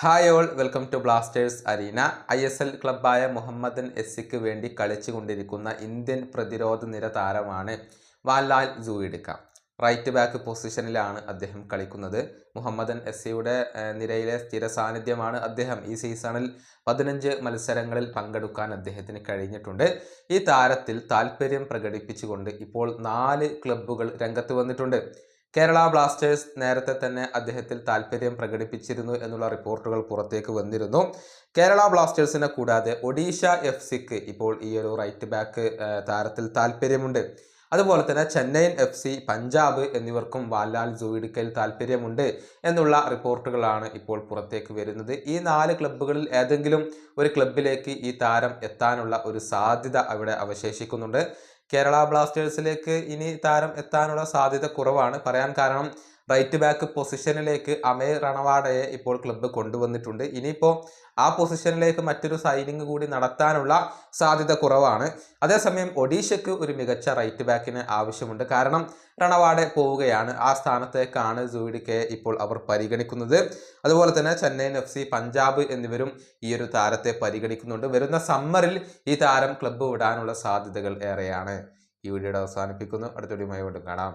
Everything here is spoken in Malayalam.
Hi all welcome to blasters arena I S L ക്ലബായ മുഹമ്മദൻ എസ്സിക്ക് വേണ്ടി കളിച്ചുകൊണ്ടിരിക്കുന്ന ഇന്ത്യൻ പ്രതിരോധ നിര താരമാണ് വാലാൽ ജൂയിഡിക്ക റൈറ്റ് ബാക്ക് പൊസിഷനിലാണ് അദ്ദേഹം കളിക്കുന്നത്. മുഹമ്മദൻ എസ്സിയുടെ നിരയിലെ സ്ഥിര സാന്നിധ്യമാണ് അദ്ദേഹം ഈ സീസണിൽ പതിനഞ്ച് മത്സരങ്ങളിൽ പങ്കെടുക്കാൻ അദ്ദേഹത്തിന് കഴിഞ്ഞിട്ടുണ്ട്. ഈ താരത്തിൽ താല്പര്യം പ്രകടിപ്പിച്ചുകൊണ്ട് ഇപ്പോൾ നാല് ക്ലബ്ബുകൾ രംഗത്ത് വന്നിട്ടുണ്ട്. കേരള ബ്ലാസ്റ്റേഴ്സ് നേരത്തെ തന്നെ അദ്ദേഹത്തിൽ താല്പര്യം പ്രകടിപ്പിച്ചിരുന്നു എന്നുള്ള റിപ്പോർട്ടുകൾ പുറത്തേക്ക് വന്നിരുന്നു. കേരള ബ്ലാസ്റ്റേഴ്സിനെ കൂടാതെ ഒഡീഷ എഫ് സിക്ക് ഇപ്പോൾ ഈ ഒരു റൈറ്റ് ബാക്ക് താരത്തിൽ താല്പര്യമുണ്ട് അതുപോലെ തന്നെ ചെന്നൈയിൻ എഫ് സി പഞ്ചാബ് എന്നിവർക്കും വാലാൽ ജോയിഡിക്കൽ താല്പര്യമുണ്ട് എന്നുള്ള റിപ്പോർട്ടുകളാണ് ഇപ്പോൾ പുറത്തേക്ക് വരുന്നത്. ഈ നാല് ക്ലബ്ബുകളിൽ ഏതെങ്കിലും ഒരു ക്ലബിലേക്ക് ഈ താരം എത്താനുള്ള ഒരു സാധ്യത അവിടെ അവശേഷിക്കുന്നുണ്ട്. കേരള ബ്ലാസ്റ്റേഴ്സിലേക്ക് ഇനി താരം എത്താനുള്ള സാധ്യത കുറവാണ്. പറയാൻ കാരണം റൈറ്റ് ബാക്ക് പൊസിഷനിലേക്ക് അമേ റണവാഡയെ ഇപ്പോൾ ക്ലബ്ബ് കൊണ്ടുവന്നിട്ടുണ്ട്. ഇനിയിപ്പോൾ ആ പൊസിഷനിലേക്ക് മറ്റൊരു സൈനിങ് കൂടി നടത്താനുള്ള സാധ്യത കുറവാണ്. അതേസമയം ഒഡീഷയ്ക്ക് ഒരു മികച്ച റൈറ്റ് ബാക്കിന് ആവശ്യമുണ്ട്. കാരണം റണവാഡെ പോവുകയാണ്. ആ സ്ഥാനത്തേക്കാണ് ജൂഡിക്കയെ ഇപ്പോൾ അവർ പരിഗണിക്കുന്നത്. അതുപോലെ തന്നെ ചെന്നൈയിൻ എഫ് സി പഞ്ചാബ് എന്നിവരും ഈ ഒരു താരത്തെ പരിഗണിക്കുന്നുണ്ട്. വരുന്ന സമ്മറിൽ ഈ താരം ക്ലബ്ബ് വിടാനുള്ള സാധ്യതകൾ ഏറെയാണ്. ഈ വീഡിയോയുടെ അവസാനിപ്പിക്കുന്നു. അടുത്ത വീഡിയോയുമായി വീണ്ടും കാണാം.